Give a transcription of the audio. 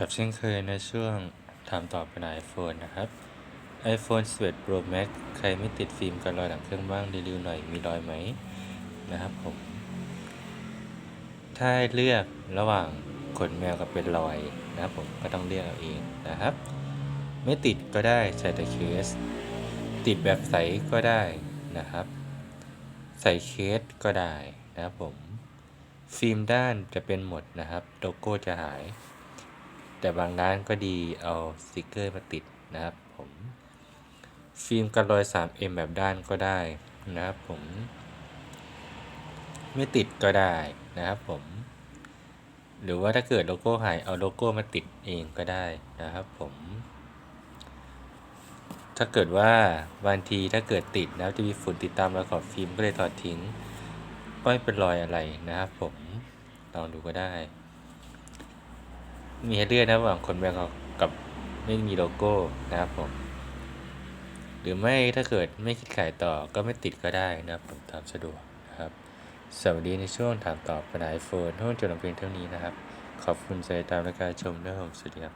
แบบเช่นเคยในช่วงถามตอบปัญหา iPhone นะครับ iPhone 11 Pro Max ใครไม่ติดฟิล์มกันรอยหลังเครื่องบ้างรีวิวหน่อยมีรอยไหมนะครับผม ถ้าเลือกระหว่างขนแมวกับเป็นรอยนะครับผมก็ต้องเลือกเอาเองนะครับ ไม่ติดก็ได้ใส่แต่เคส ติดแบบใสก็ได้นะครับ ใส่เคสก็ได้นะครับผม ฟิล์มด้านจะเป็นหมดนะครับโลโก้จะหาย แต่บางร้านก็ดีเอาสติกเกอร์มาติดนะครับผมฟิล์มกันรอย 3M แบบด้านก็ได้นะครับผม ไม่ติดก็ได้นะครับผม หรือว่าถ้าเกิดโลโก้หายเอาโลโก้มาติดเองก็ได้นะครับผม ถ้าเกิดว่าบางทีถ้าเกิดติดแล้วจะมีฝุ่นติดตามรอยขอบฟิล์มก็เลยถอดทิ้งก็ไม่เป็นรอยอะไรนะครับผมลองดูก็ได้ มีให้เลือกนะระหว่างคนแบงกอกับไม่มีโลโก้นะครับผม หรือไม่ถ้าเกิดไม่คิดขายต่อก็ไม่ติดก็ได้นะครับผมตามสะดวกนะครับสวัสดีในช่วงถามตอบปัญหาไอโฟนห้องจดลงเพียงเท่านี้นะครับ ขอบคุณใจตามและการชมด้วยผมสวัสดีครับ